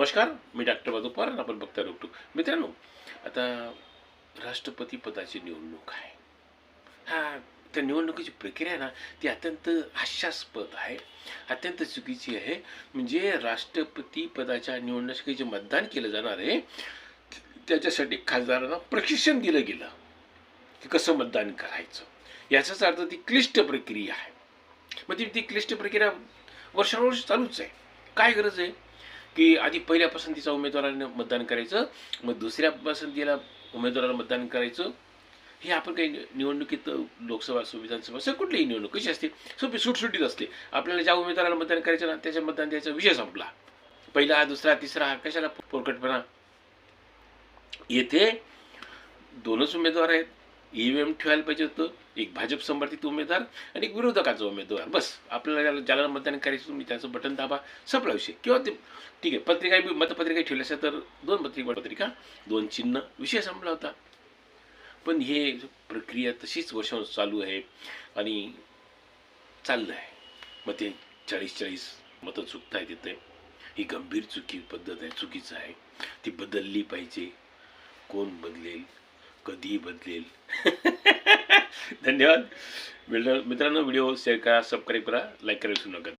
नमस्कार मी डॉक्टर मधु पवार आणि आपण बघता डॉक्टर मित्रांनो आता राष्ट्रपती पदाची निवडणूक आहे. हा त्या निवडणुकीची प्रक्रिया आहे ना ती अत्यंत हास्यास्पद आहे. अत्यंत चुकीची आहे. म्हणजे राष्ट्रपती पदाच्या निवडणुकीचे मतदान केलं जाणार आहे. त्याच्यासाठी खासदारांना प्रशिक्षण दिलं गेलं. की कसं मतदान करायचं. याचाच अर्थ ती क्लिष्ट प्रक्रिया आहे. मग ती ती क्लिष्ट प्रक्रिया वर्षानुवर्ष चालूच आहे. काय गरज आहे? की आधी पहिल्या पसंतीचा उमेदवाराने मतदान करायचं मग दुसऱ्या पसंतीला उमेदवाराला मतदान करायचं. हे आपण काही निवडणुकीत लोकसभा असो विधानसभा असं कुठलीही निवडणूक कशी असते सोपी सुटसुटीत असते. आपल्याला ज्या उमेदवाराला मतदान करायचं ना त्याच्या मतदान द्यायचा विषय संपला. पहिला दुसरा तिसरा कशाला पोरकटपणा? येथे दोनच उमेदवार आहेत. ई व्ही एम ठेवायला पाहिजे होतं एक भाजप समर्थित उमेदवार आणि एक विरोधकाचा उमेदवार. बस आपल्याला ज्याला ज्याला मतदान करायचं तुम्ही त्याचं बटन दाबा संपला विषय. किंवा ते ठीक आहे पत्रिका बी- मतपत्रिका ठेवल्या असेल तर दोन पत्रिका पत्रिका दोन चिन्ह विषय संपला होता. पण हे प्रक्रिया तशीच वर्ष चालू आहे आणि चाललं आहे. मग ते चाळीस चाळीस मतं चुकता आहेत तिथे. ही गंभीर चुकी पद्धत आहे चुकीचं आहे. ती बदलली पाहिजे. कोण बदलेल? कधी बदलेल. धन्यवाद. मित्रांनो व्हिडिओ शेअर करा सबस्क्राईब करा लाईक करा विसरू नका.